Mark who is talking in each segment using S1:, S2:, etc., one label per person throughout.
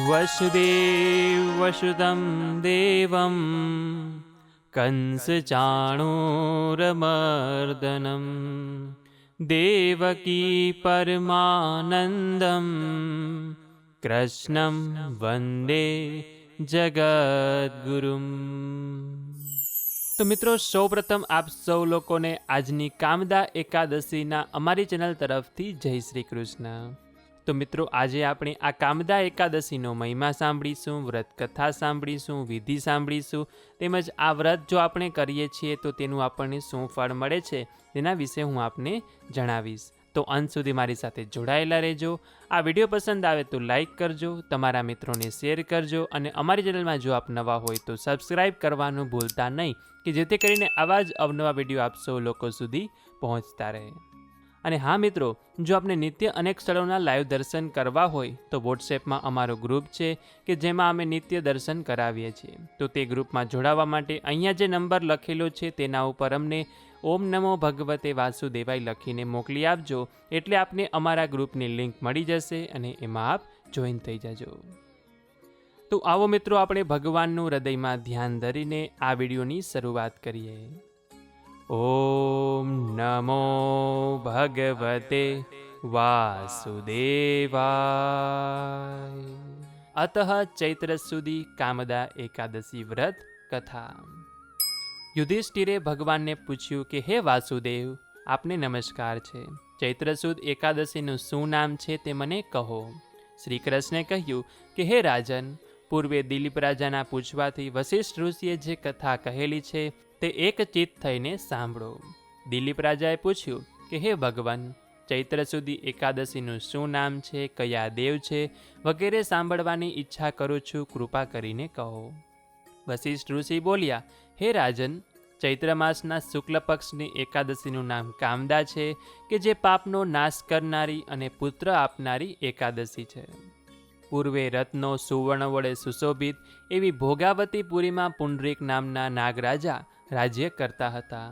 S1: वसुदेवसुतं देवं कंसचाणूरमर्दनं देवकी પરમાનંદમ કૃષ્ણમ વંદે જગદગુરુમ તો મિત્રો સૌપ્રથમ આપ સૌ લોકોને આજની કામદા એકાદશીના અમારી ચેનલ તરફથી જય શ્રી કૃષ્ણ તો મિત્રો, આજે આપણે આ કામદા એકાદશીનો મહિમા સાંભળીશું વ્રત કથા સાંભળીશું, વિધિ સાંભળીશું, તેમજ આ વ્રત જો આપણે કરીએ છીએ તો તેનું આપણને શું ફળ મળે છે તેના વિશે હું આપને જણાવીશ. તો અંત સુધી મારી સાથે જોડાયેલા રહેજો. આ વીડિયો પસંદ આવે તો લાઇક કરજો, તમારા મિત્રોને શેર કરજો અને અમારી ચેનલમાં જો આપ નવા હોય તો સબસ્ક્રાઈબ કરવાનું ભૂલતા નહીં, કે જેથી કરીને આવા જ અવનવા વીડિયો આપ સૌ લોકો સુધી પહોંચતા રહે. અને હા મિત્રો, જો આપને નિત્ય અનેક સ્થળોના લાઈવ દર્શન કરવા હોય, તો વોટ્સએપમાં અમારો ગ્રુપ છે કે જેમાં અમે નિત્ય દર્શન કરાવીએ છીએ. તો તે ગ્રુપમાં જોડાવા માટે અહીંયા જે નંબર લખેલો છે તેના ઉપર અમને ઓમ નમો ભગવતે વાસુદેવાય લખીને મોકલી આપજો, એટલે આપને અમારા ગ્રુપની લિંક મળી જશે અને એમાં આપ જોઈન થઈ જજો. તો આવો મિત્રો, આપણે ભગવાનનું હૃદયમાં ધ્યાન ધરીને આ વિડીયોની શરૂઆત કરીએ. ઓમ નમો ભગવતે વાસુદેવાય અતઃ ચૈત્ર સુધી કામદા એકાદશી વ્રત કથા યુધિષ્ઠિરે ભગવાનને પૂછ્યું કે હે વાસુદેવ આપને નમસ્કાર છે ચૈત્ર સુદ એકાદશીનું શું નામ છે તે મને કહો. શ્રી કૃષ્ણે કહ્યું કે, હે રાજન, પૂર્વે દિલીપ રાજાના પૂછવાથી વશિષ્ઠ ઋષિએ જે કથા કહેલી છે તે એક ચિત્ત થઈને સાંભળો. દિલીપ રાજાએ પૂછ્યું કે, હે ભગવાન, ચૈત્ર સુધી એકાદશીનું શું નામ છે, કયા દેવ છે, વગેરે સાંભળવાની ઈચ્છા કરું છું, કૃપા કરીને કહો. વશિષ્ઠ ઋષિ બોલ્યા, હે રાજન, ચૈત્ર માસના શુક્લ પક્ષની એકાદશીનું નામ કામદા છે, કે જે પાપનો નાશ કરનારી અને પુત્ર આપનારી એકાદશી છે. પૂર્વે રત્નો સુવર્ણ વડે સુશોભિત એવી ભોગાવતીપુરીમાં પુંડરીક નામના નાગરાજા રાજ્ય કરતા હતા.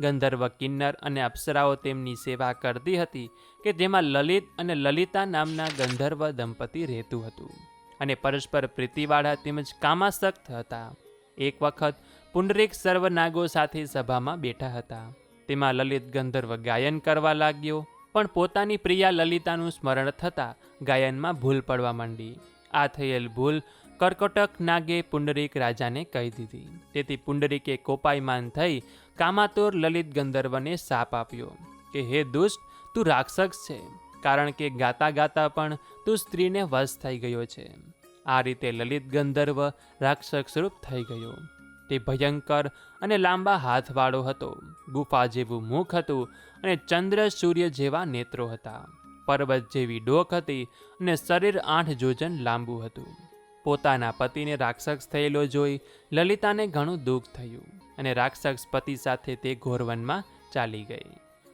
S1: ગંધર્વ કિન્નર અને અપ્સરાઓ તેમની સેવા કરતી હતી કે જેમાં લલિત અને લલિતા નામના ગંધર્વ દંપતી રહેતું હતું અને પરસ્પર પ્રીતિવાળા તેમજ કામાસક્ત હતા. એક વખત પુંડરીક સર્વનાગો સાથે સભામાં બેઠા હતા. તેમાં લલિત ગંધર્વ ગાયન કરવા લાગ્યો, પણ પોતાની પ્રિયા લલિતાનું સ્મરણ થતાં ગાયનમાં ભૂલ પડવા માંડી. આ થયેલ ભૂલ કર્કોટક નાગે પુંડરીક રાજાને કહી દીધી. તેથી પુંડરીકે કોપાયમાન થઈ કામાતુર લલિત ગંધર્વને સાપ આપ્યો કે, હે દુષ્ટ, તું રાક્ષસ છે, કારણ કે ગાતા ગાતા પણ તું સ્ત્રીને વશ થઈ ગયો છે. આ રીતે લલિત ગંધર્વ રાક્ષસ રૂપ થઈ ગયો. તે ભયંકર અને લાંબા હાથવાળો હતો. ગુફા જેવું મુખ હતું અને ચંદ્ર સૂર્ય જેવા નેત્રો હતા. પર્વત જેવી ડોક હતી અને શરીર આઠ જોજન લાંબુ હતું. પોતાના પતિને રાક્ષસ થયેલો જોઈ લલિતાને ઘણું દુઃખ થયું અને રાક્ષસ પતિ સાથે તે ઘોરવનમાં ચાલી ગઈ.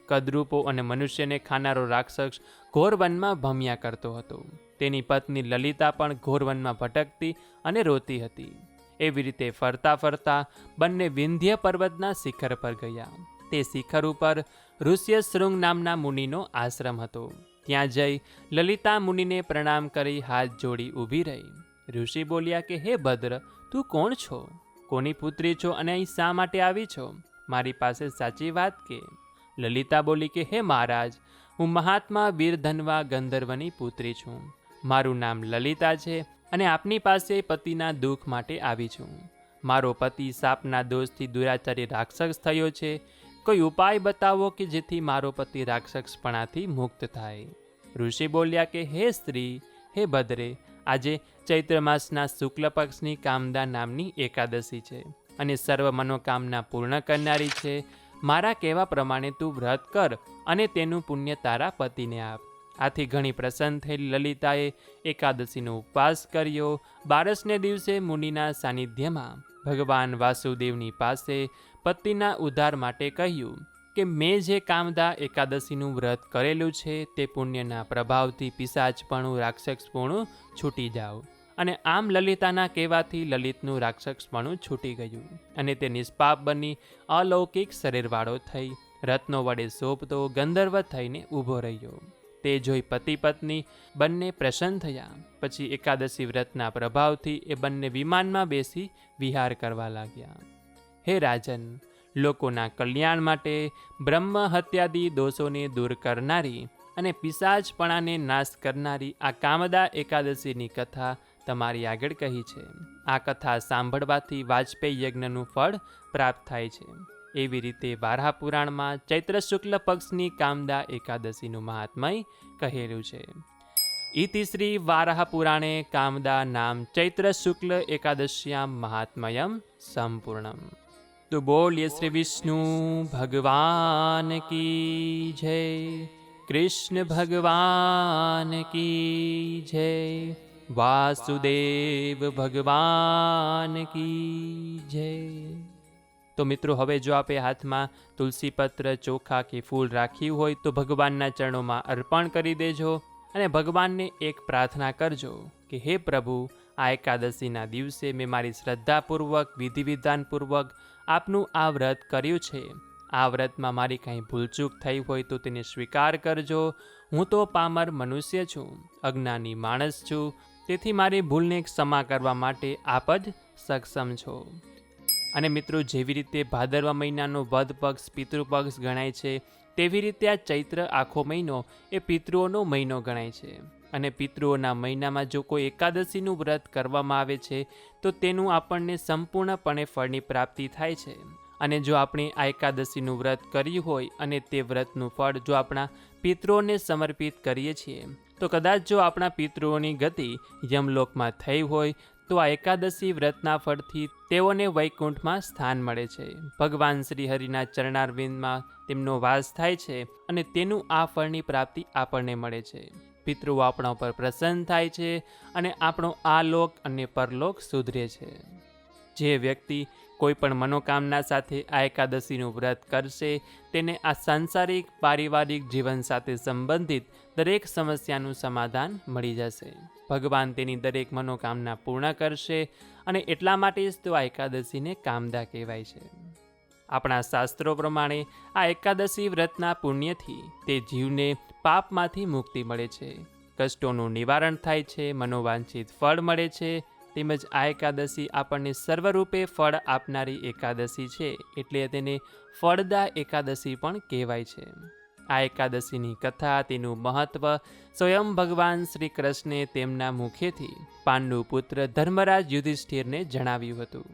S1: કદરૂપો અને મનુષ્યને ખાનારો રાક્ષસ ઘોરવનમાં ભમ્યા કરતો હતો. તેની પત્ની લલિતા પણ ઘોરવનમાં ભટકતી અને રોતી હતી. એવી રીતે ફરતા ફરતા બંને વિંધ્ય પર્વતના શિખર પર ગયા. તે શિખર ઉપર ઋષ્ય શૃંગ નામના મુનિનો આશ્રમ હતો. ત્યાં જઈ લલિતા મુનિને પ્રણામ કરી હાથ જોડી ઊભી રહી. ઋષિ બોલ્યા કે, હે ભદ્ર, તું કોણ છો? કોની પુત્રી છો અને અહીં શા માટે આવી છો? મારી પાસે સાચી વાત કે? લલિતા બોલી કે, હે મહારાજ, હું મહાત્મા વીરધનવા ગંધર્વની પુત્રી છું. મારું નામ લલિતા છે અને આપની પાસે પતિના દુઃખ માટે આવી છું. મારો પતિ સાપના દોષથી દુરાચારી રાક્ષસ થયો છે. કોઈ ઉપાય બતાવો કે જેથી મારો પતિ રાક્ષસપણાથી મુક્ત થાય? ઋષિ બોલ્યા કે, હે સ્ત્રી, હે ભદ્રે, આજે ચૈત્ર માસના શુક્લ પક્ષની કામદા નામની એકાદશી છે અને સર્વ મનોકામના પૂર્ણ કરનારી છે. મારા કહેવા પ્રમાણે તું વ્રત કર અને તેનું પુણ્ય તારા પતિને આપ. આથી ઘણી પ્રસન્ન થયેલી લલિતાએ એકાદશીનો ઉપવાસ કર્યો. બારસને દિવસે મુનિના સાનિધ્યમાં ભગવાન વાસુદેવની પાસે પતિના ઉદ્ધાર માટે કહ્યું કે, મેં જે કામદા એકાદશીનું વ્રત કરેલું છે, તે પુણ્યના પ્રભાવથી પિશાચપણું, રાક્ષસપણું છૂટી જાઓ અને આમ લલિતાના કહેવાથી લલિતનું રાક્ષસપણું છૂટી ગયું અને તે નિષ્પાપ બની અલૌકિક શરીરવાળો થઈ, રત્નો વડે શોભતો ગંધર્વ થઈને ઊભો રહ્યો. તે જોઈ પતિ પત્ની બંને પ્રસન્ન થયા. પછી એકાદશી વ્રતના પ્રભાવથી એ બંને વિમાનમાં બેસી વિહાર કરવા લાગ્યા. હે રાજન, લોકોના કલ્યાણ માટે બ્રહ્મ હત્યાદી દોષોને દૂર કરનારી અને પિશાચપણાને નાશ કરનારી આ કામદા એકાદશીની કથા તમારી આગળ કહી છે. આ કથા સાંભળવાથી વાજપેયી યજ્ઞનું ફળ પ્રાપ્ત થાય છે. એવી રીતે વારાહ પુરાણમાં ચૈત્ર શુક્લ પક્ષની કામદા એકાદશીનું મહાત્મય કહેલું છે. ઇતિ શ્રી વારાહ પુરાણે કામદા નામ ચૈત્ર શુક્લ એકાદશ્યામ મહાત્મયમ સંપૂર્ણમ. તો બોલીએ શ્રી વિષ્ણુ, ભગવાન કી જય. કૃષ્ણ ભગવાન કી જય. વાસુદેવ ભગવાન કી જય. તો મિત્રો, હવે જો આપે હાથમાં તુલસી પત્ર, ચોખા કે ફૂલ રાખ્યું હોય તો ભગવાનના ચરણોમાં અર્પણ કરી દેજો અને ભગવાનને એક પ્રાર્થના કરજો કે હે પ્રભુ, આ એકાદશીના દિવસે મેં મારી શ્રદ્ધાપૂર્વક વિધિ વિધાનપૂર્વક આપનું આ વ્રત કર્યું છે. આ વ્રતમાં મારી કાંઈ ભૂલચૂક થઈ હોય તો તેને સ્વીકાર કરજો. હું તો પામર મનુષ્ય છું, અજ્ઞાની માણસ છું તેથી મારી ભૂલને ક્ષમા કરવા માટે આપ જ સક્ષમ છો. અને મિત્રો, જેવી રીતે ભાદરવા મહિનાનો વધ પક્ષ, પિતૃપક્ષ ગણાય છે, તેવી રીતે આ ચૈત્ર આખો મહિનો એ પિતૃઓનો મહિનો ગણાય છે. અને પિતૃઓના મહિનામાં જો કોઈ એકાદશીનું વ્રત કરવામાં આવે છે, તો તેનું આપણને સંપૂર્ણપણે ફળની પ્રાપ્તિ થાય છે. અને જો આપણે આ એકાદશીનું વ્રત કર્યું હોય અને તે વ્રતનું ફળ જો આપણા પિતૃઓને સમર્પિત કરીએ છીએ તો કદાચ જો આપણા પિતૃઓની ગતિ યમલોકમાં થઈ હોય, તો આ એકાદશી વ્રતના ફળથી તેઓને વૈકુંઠમાં સ્થાન મળે છે. ભગવાન શ્રી હરિના ચરણારવિંદમાં તેમનો વાસ થાય છે અને તેનું આ ફળની પ્રાપ્તિ આપણને મળે છે. પિતૃઓ આપણા ઉપર પ્રસન્ન થાય છે અને આપણો આ લોક અને પરલોક સુધરે છે. જે વ્યક્તિ કોઈ પણ મનોકામના સાથે આ એકાદશીનું વ્રત કરશે, તેને આ સાંસારિક પારિવારિક જીવન સાથે સંબંધિત દરેક સમસ્યાનું સમાધાન મળી જશે. ભગવાન તેની દરેક મનોકામના પૂર્ણ કરશે અને એટલા માટે જ તો આ એકાદશીને કામદા કહેવાય છે. આપણા શાસ્ત્રો પ્રમાણે આ એકાદશી વ્રતના પુણ્યથી તે જીવને પાપમાંથી મુક્તિ મળે છે. કષ્ટોનું નિવારણ થાય છે, મનોવાંછિત ફળ મળે છે તેમજ આ એકાદશી આપણને સર્વરૂપે ફળ આપનારી એકાદશી છે, એટલે તેને ફળદા એકાદશી પણ કહેવાય છે. આ એકાદશીની કથા, તેનું મહત્વ સ્વયં ભગવાન શ્રી કૃષ્ણે તેમના મુખેથી પાંડુ પુત્ર ધર્મરાજ યુધિષ્ઠિરને જણાવ્યું હતું.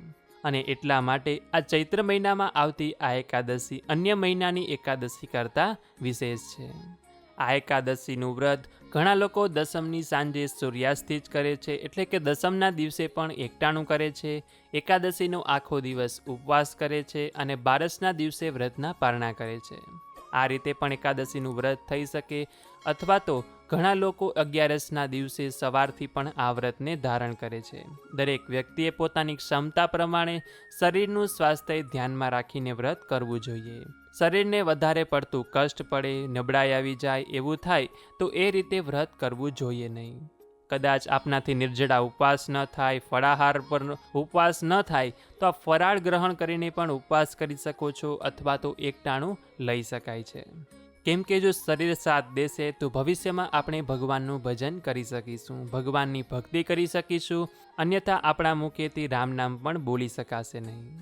S1: અને એટલા માટે આ ચૈત્ર મહિનામાં આવતી આ એકાદશી અન્ય મહિનાની એકાદશી કરતાં વિશેષ છે. આ એકાદશીનું વ્રત ઘણા લોકો દસમની સાંજે સૂર્યાસ્તથી જ કરે છે, એટલે કે દસમના દિવસે પણ એકટાણું કરે છે. એકાદશીનો આખો દિવસ ઉપવાસ કરે છે અને બારસના દિવસે વ્રતના પારણા કરે છે. આ રીતે પણ એકાદશીનું વ્રત થઈ શકે અથવા તો ઘણા લોકો અગિયારસના દિવસે સવારથી પણ આ વ્રતને ધારણ કરે છે. દરેક વ્યક્તિએ પોતાની ક્ષમતા પ્રમાણે શરીરનું સ્વાસ્થ્ય ધ્યાનમાં રાખીને વ્રત કરવું જોઈએ. શરીરને વધારે પડતું કષ્ટ પડે, નબળાઈ આવી જાય એવું થાય તો એ રીતે વ્રત કરવું જોઈએ નહીં. કદાચ આપનાથી નિર્જળા ઉપવાસ ન થાય, ફળાહાર પર ઉપવાસ ન થાય તો આ ફરાળ ગ્રહણ કરીને પણ ઉપવાસ કરી શકો છો અથવા તો એકટાણું લઈ શકાય છે. કેમ કે જો શરીર સાથ દેશે, તો ભવિષ્યમાં આપણે ભગવાનનું ભજન કરી શકીશું, ભગવાનની ભક્તિ કરી શકીશું. અન્યથા આપણા મુખેથી રામ નામ પણ બોલી શકાશે નહીં.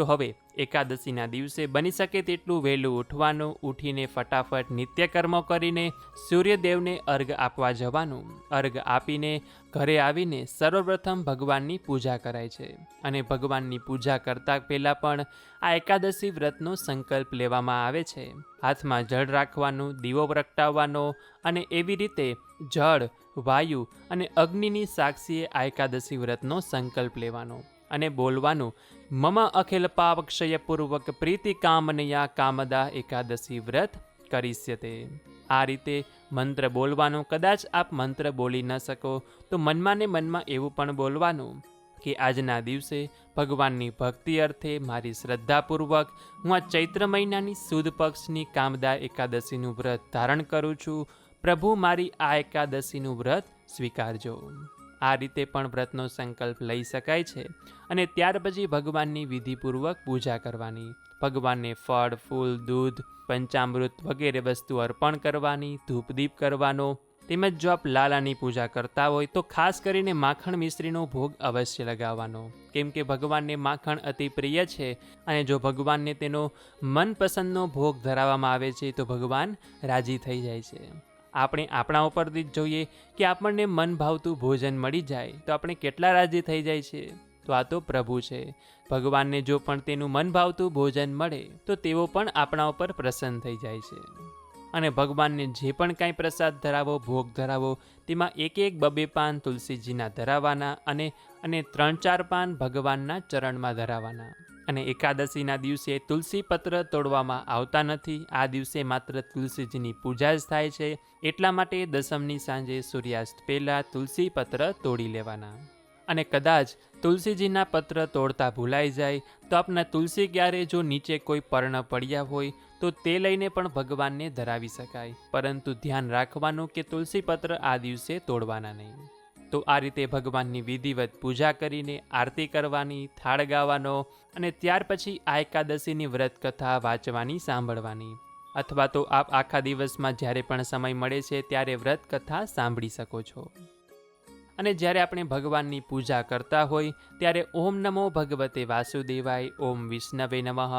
S1: તો હવે એકાદશીના દિવસે બની શકે તેટલું વહેલું ઉઠવાનું, ઉઠીને ફટાફટ નિત્યકર્મ કરીને સૂર્યદેવને અર્ઘ આપવા જવાનું. અર્ઘ આપીને ઘરે આવીને સર્વપ્રથમ ભગવાનની પૂજા કરાય છે અને ભગવાનની પૂજા કરતાં પહેલાં પણ આ એકાદશી વ્રતનો સંકલ્પ લેવામાં આવે છે. હાથમાં જળ રાખવાનું, દીવો પ્રગટાવવાનો અને એવી રીતે જળ, વાયુ અને અગ્નિની સાક્ષીએ આ એકાદશી વ્રતનો સંકલ્પ લેવાનો. અને બોલવાનું, મમ અખિલ પાવક્ષય પૂર્વક પ્રીતિ કામનયા કામદા એકાદશી વ્રત કરીશ્યતે આ રીતે મંત્ર બોલવાનું, કદાચ આપ મંત્ર બોલી ન શકો, તો મનમાં ને મનમાં એવું પણ બોલવાનું કે આજના દિવસે ભગવાનની ભક્તિ અર્થે મારી શ્રદ્ધાપૂર્વક હું આ ચૈત્ર મહિનાની સુદ પક્ષની કામદા એકાદશીનું વ્રત ધારણ કરું છું. પ્રભુ મારી આ એકાદશીનું વ્રત સ્વીકારજો. આ રીતે પણ વ્રતનો સંકલ્પ લઈ શકાય છે અને ત્યાર પછી ભગવાનની વિધિપૂર્વક પૂજા કરવાની. ભગવાનને ફળ, ફૂલ, દૂધ, પંચામૃત વગેરે વસ્તુ અર્પણ કરવાની, ધૂપદીપ કરવાનો, તેમજ જો આપ લાલાની પૂજા કરતા હોય તો ખાસ કરીને માખણ મિશ્રીનો ભોગ અવશ્ય લગાવવાનો. કેમ કે ભગવાનને માખણ અતિ પ્રિય છે અને જો ભગવાનને તેનો મનપસંદનો ભોગ ધરાવવામાં આવે છે તો ભગવાન રાજી થઈ જાય છે. આપણે આપણા ઉપરથી જ જોઈએ કે આપણને મન ભાવતું ભોજન મળી જાય, તો આપણે કેટલા રાજી થઈ જાય છે? તો આ તો પ્રભુ છે. ભગવાનને જો પણ તેનું મન ભાવતું ભોજન મળે, તો તેઓ પણ આપણા ઉપર પ્રસન્ન થઈ જાય છે. અને ભગવાનને જે પણ કાંઈ પ્રસાદ ધરાવો, ભોગ ધરાવો, તેમાં એક એક બબે પાન, તુલસીજીના ધરાવવાના અને અને ત્રણ ચાર પાન ભગવાનના ચરણમાં ધરાવવાના અને એકાદશીના દિવસે તુલસી પત્ર તોડવામાં આવતા નથી. આ દિવસે માત્ર તુલસીજીની પૂજા જ થાય છે. એટલા માટે દસમની સાંજે સૂર્યાસ્ત પહેલાં તુલસી પત્ર તોડી લેવાના. અને કદાચ તુલસીજીના પત્ર તોડતા ભૂલાઈ જાય, તો આપના તુલસી ક્યારે જો નીચે કોઈ પર્ણ પડ્યા હોય, તો તે લઈને પણ ભગવાનને ધરાવી શકાય. પરંતુ ધ્યાન રાખવાનું કે તુલસી પત્ર આ દિવસે તોડવાના નહીં. તો આ રીતે ભગવાનની વિધિવત પૂજા કરીને આરતી કરવાની, થાળ ગાવાનો અને ત્યાર પછી આ એકાદશીની વ્રત કથા વાંચવાની, સાંભળવાની. અથવા તો આપ આખા દિવસમાં જ્યારે પણ સમય મળે છે ત્યારે વ્રત કથા સાંભળી શકો છો. અને જ્યારે આપણે ભગવાનની પૂજા કરતા હોય ત્યારે ઓમ નમો ભગવતે વાસુદેવાય, ઓમ વિષ્ણવે નમઃ,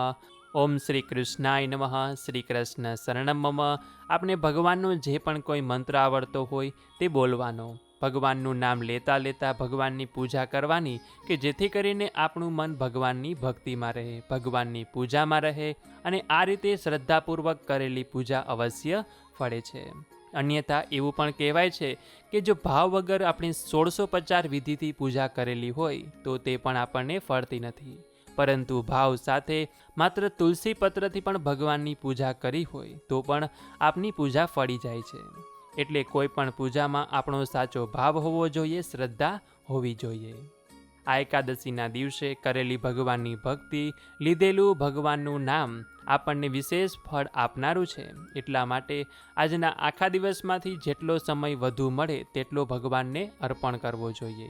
S1: ઓમ શ્રી કૃષ્ણાય નમઃ, શ્રી કૃષ્ણ શરણમ આપણે ભગવાનનો જે પણ કોઈ મંત્ર આવડતો હોય તે બોલવાનો. ભગવાનનું નામ લેતા લેતા ભગવાનની પૂજા કરવાની કે જેથી કરીને આપણું મન ભગવાનની ભક્તિમાં રહે, ભગવાનની પૂજામાં રહે અને આ રીતે શ્રદ્ધાપૂર્વક કરેલી પૂજા અવશ્ય ફળે છે. અન્યથા એવું પણ કહેવાય છે કે જો ભાવ વગર આપણે સોળસો પચાર વિધિથી પૂજા કરેલી હોય, તો તે પણ આપણને ફળતી નથી. પરંતુ ભાવ સાથે માત્ર તુલસી પત્રથી પણ ભગવાનની પૂજા કરી હોય, તો પણ આપની પૂજા ફળી જાય છે. એટલે કોઈ પણ પૂજામાં આપણો સાચો ભાવ હોવો જોઈએ, શ્રદ્ધા હોવી જોઈએ. આ એકાદશીના દિવસે કરેલી ભગવાનની ભક્તિ, લીધેલું ભગવાનનું નામ આપણને વિશેષ ફળ આપનારું છે. એટલા માટે આજના આખા દિવસમાંથી જેટલો સમય વધુ મળે તેટલો ભગવાનને અર્પણ કરવો જોઈએ.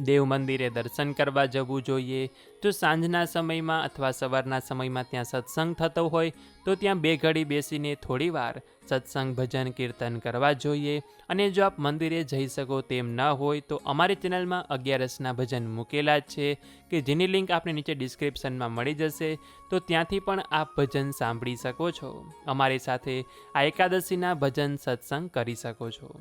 S1: દેવ મંદિરે દર્શન કરવા જવું જોઈએ. જો સાંજના સમયમાં અથવા સવારના સમયમાં ત્યાં સત્સંગ થતો હોય, તો ત્યાં બે ઘડી બેસીને થોડીવાર સત્સંગ, ભજન, કીર્તન કરવા જોઈએ. અને જો આપ મંદિરે જઈ શકો તેમ ન હોય, તો અમારી ચેનલમાં અગિયારસના ભજન મૂકેલા જ છે, કે જેની લિંક આપણે નીચે ડિસ્ક્રિપ્શનમાં મળી જશે. તો ત્યાંથી પણ આપ ભજન સાંભળી શકો છો. અમારી સાથે આ એકાદશીના ભજન સત્સંગ કરી શકો છો.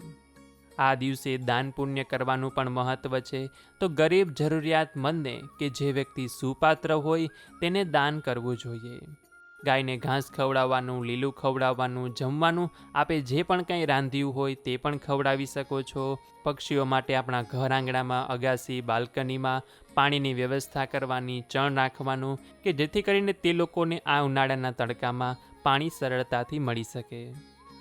S1: આ દિવસે દાન પુણ્ય કરવાનું પણ મહત્વ છે. તો ગરીબ જરૂરિયાતમંદને કે જે વ્યક્તિ સુપાત્ર હોય, તેને દાન કરવું જોઈએ. ગાયને ઘાસ ખવડાવવાનું, લીલું ખવડાવવાનું, જમવાનું, આપે જે પણ કંઈ રાંધ્યું હોય તે પણ ખવડાવી શકો છો. પક્ષીઓ માટે આપણા ઘર આંગણામાં, અગાસી, બાલ્કનીમાં પાણીની વ્યવસ્થા કરવાની, ચણ રાખવાનું કે જેથી કરીને તે લોકોને આ ઉનાળાના તડકામાં પાણી સરળતાથી મળી શકે.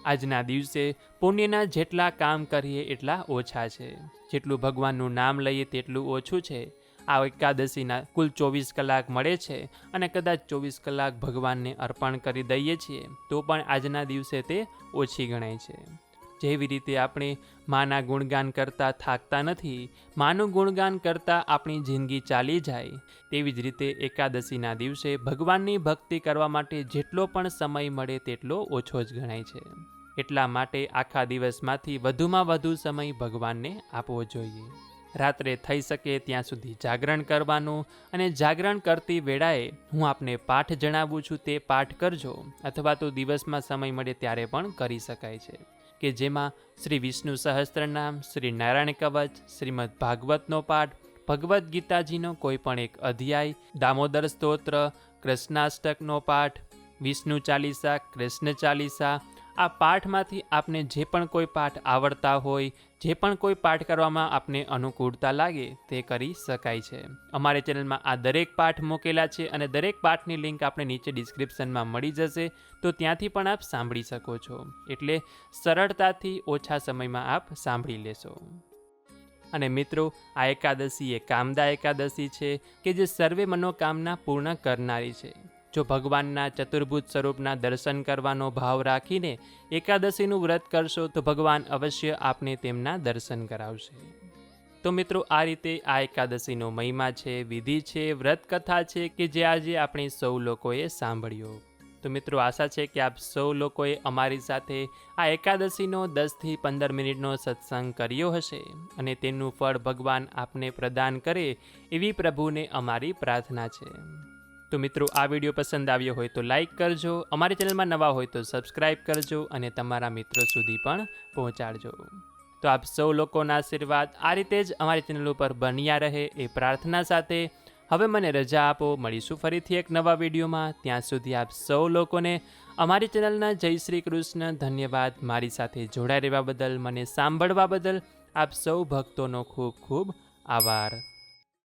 S1: આજના દિવસે પુણ્યના જેટલા કામ કરીએ એટલા ઓછા છે. જેટલું ભગવાનનું નામ લઈએ તેટલું ઓછું છે. આ એકાદશીના કુલ ચોવીસ કલાક મળે છે અને કદાચ ચોવીસ કલાક ભગવાનને અર્પણ કરી દઈએ છીએ, તો પણ આજના દિવસે તે ઓછી ગણાય છે. જેવી રીતે આપણે માના ગુણગાન કરતાં થાકતા નથી, માનું ગુણગાન કરતાં આપણી જિંદગી ચાલી જાય, તેવી જ રીતે એકાદશીના દિવસે ભગવાનની ભક્તિ કરવા માટે જેટલો પણ સમય મળે તેટલો ઓછો જ ગણાય છે. એટલા માટે આખા દિવસમાંથી વધુમાં વધુ સમય ભગવાનને આપવો જોઈએ. રાત્રે થઈ શકે ત્યાં સુધી જાગરણ કરવાનું અને જાગરણ કરતી વેળાએ હું આપને પાઠ જણાવું છું તે પાઠ કરજો અથવા તો દિવસમાં સમય મળે ત્યારે પણ કરી શકાય છે. કે જેમાં શ્રી વિષ્ણુ સહસ્ત્રનામ, શ્રી નારાયણ કવચ, શ્રીમદ ભાગવતનો પાઠ, ભગવદ્ ગીતાજીનો કોઈ પણ એક અધ્યાય, દામોદર સ્તોત્ર, કૃષ્ણાષ્ટકનો પાઠ, વિષ્ણુ ચાલીસા, કૃષ્ણ ચાલીસા આ પાઠમાંથી આપને જે પણ કોઈ પાઠ આવડતા હોય, જે પણ કોઈ પાઠ કરવામાં આપને અનુકૂળતા લાગે, તે કરી શકાય છે. અમારી ચેનલમાં આ દરેક પાઠ મૂકેલા છે અને દરેક પાઠની લિંક આપણે નીચે ડિસ્ક્રિપ્શનમાં મળી જશે, તો ત્યાંથી પણ આપ સાંભળી શકો છો. એટલે સરળતાથી ઓછા સમયમાં આપ સાંભળી લેશો. અને મિત્રો, આ એકાદશી એ કામદા એકાદશી છે, કે જે સર્વે મનોકામના પૂર્ણ કરનારી છે. જો ભગવાનના ચતુર્ભુજ સ્વરૂપના દર્શન કરવાનો ભાવ રાખીને એકાદશીનું વ્રત કરશો તો ભગવાન અવશ્ય આપને તેમના દર્શન કરાવશે. તો મિત્રો, આ રીતે આ એકાદશીનો મહિમા છે, વિધિ છે વ્રત કથા છે કે જે આજે આપણે સૌ લોકોએ સાંભળ્યો. તો મિત્રો, આશા છે કે આપ સૌ લોકોએ અમારી સાથે આ એકાદશીનો દસથી પંદર મિનિટનો સત્સંગ કર્યો હશે અને તેનું ફળ ભગવાન આપને પ્રદાન કરે એવી પ્રભુને અમારી પ્રાર્થના છે. તો મિત્રો, આ વીડિયો પસંદ આવ્યો હોય તો લાઈક કરજો, અમારી ચેનલમાં નવા હોય તો સબસ્ક્રાઈબ કરજો અને તમારા મિત્રો સુધી પણ પહોંચાડજો. તો આપ સૌ લોકોના આશીર્વાદ આ રીતે જ અમારી ચેનલ ઉપર બન્યા રહે એ પ્રાર્થના સાથે. હવે મને રજા આપો, મળીશું ફરીથી એક નવા વિડીયોમાં. ત્યાં સુધી આપ સૌ લોકોને અમારી ચેનલના જય શ્રી કૃષ્ણ ધન્યવાદ. મારી સાથે જોડાઈ રહેવા બદલ, મને સાંભળવા બદલ આપ સૌ ભક્તોનો ખૂબ ખૂબ આભાર.